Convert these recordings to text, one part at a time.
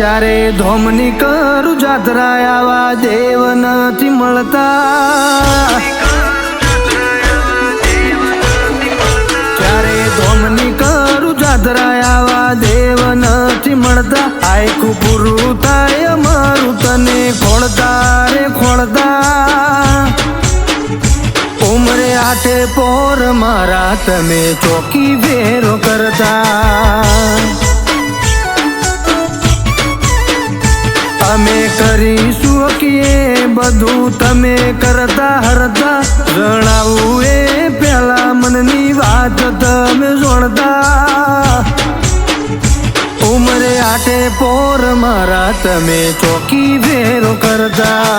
ત્યારે ધોમની કરું જાત્રા આવા દેવ નથી મળતા. ચારે ધોમની કરું જાત્રા આવા દેવ નથી મળતા. આયકું પૂરું થાય મારું તને ખોળતા રે ખોળતા. ઉમરે આઠે પોર મારા તમે ચોકી બધું તમે કરતા હરતા, જણાવું એ પેલા મનની વાત તમે જોણતા. ઉમરે આટે પોર મારા, તમે ચોકી ભેરો કરતા.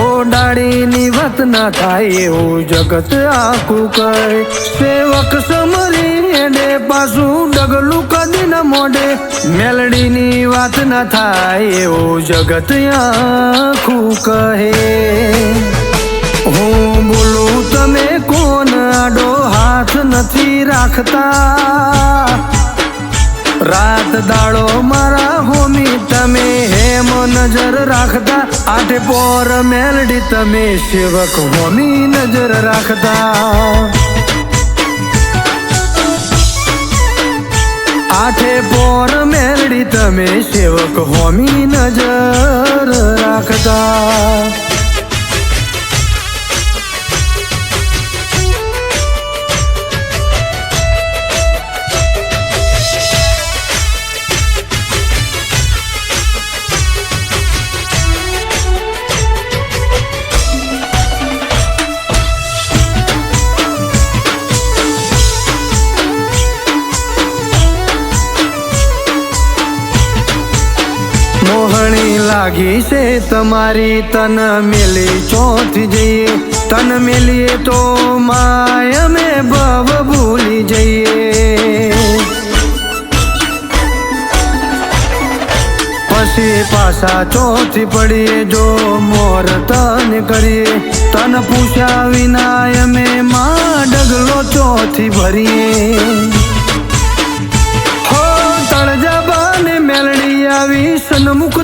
ગોડાળીની વાત ના થાય એવું જગત આખું કહે સેવક સમરી એડે પાછું ડગલું કદી ન મોડે. મેલડીની વાત ના થાય એવું જગત આખું કહે. હું બોલું, તમે કોણ? આડો હાથ નથી રાખતા. રાત દાડો મારા હોમી, તમે હેમ નજર રાખતા. આઠે પોર મેલડી, તમે સેવક હોમી નજર રાખતા. આઠે પોર મેલડી, તમે સેવક હોમી નજર રાખતા. લાગી છે તમારી તન મેલી ચોથ જઈએ. તન મેલીએ તો માય અમે ભવ ભૂલી જઈએ. પછી પાછા ચોથી પડીએ જો મોર તન કરીએ. તન પૂછ્યા વિનાય અમે માં ડગલો ચોથી ભરીએ. હો તળજાબાને મેલડી આવી સન્મુખ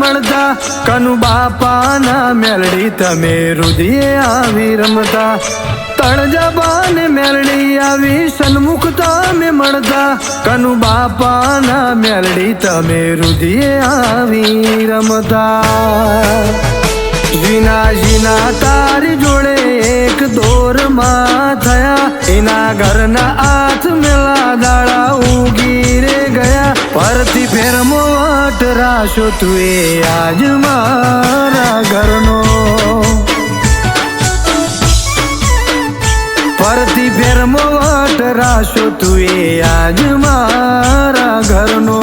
મળતા? કનુ બાપાના મેલડી તમે રુધિએ આવી રમતા? તળજાબાને મેલડી આવી સન્મુખ તમે મળતા? કનુ બાપાના મેલડી તમે રુધિએ આવી રમતા? જીના જીના તારી જોડે એક દોરમાં થયા. એના ઘરના હાથ મેલા દાડા ઉગી રે ગયા. પરથી ફેરમો વાટ રાશો તું એ આજ મારા ઘરનો. પરથી ફેરમો વાટ રાશો તું એ આજ મારા ઘરનો.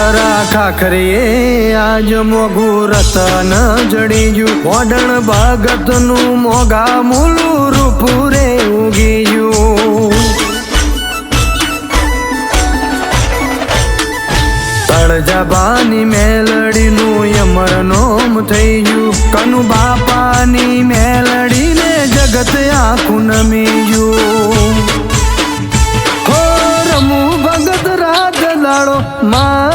ખરા ખાખરીએ આજ મોઘું રતન જડી ગયું મોડણ ભગતનું મોગા મૂલું રૂપ રે ઉગી ગયું તળજાબાની મેલડીનું યમર નોમ થઈ ગયું. કનુ બાપાની મેલડીને જગત આખું નમી ગયું હો ભગત રાત લાડો માં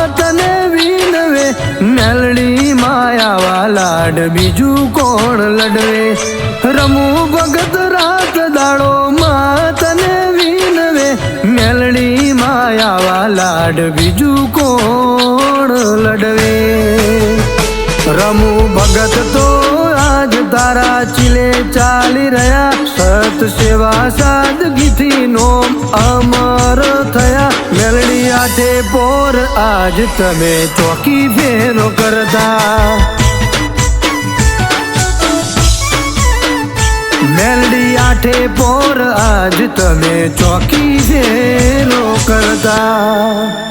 મેલડી માયાવા લાડ બીજું કોણ લડવે? રમુ ભગત રાત દાડો માતને વિનવે મેલડી માયાવા લાડ બીજું કોણ લડવે? રમુ ભગત તો આજ તારા ચીલે ચાલી રહ્યા. સત સેવા સાદગીથી નોમ અમર આઠે પોર આજ તમે ચોકી ફેરો કરતા. મેલડી આઠે પોર આજ તમે ચોકી જેલો કરતા.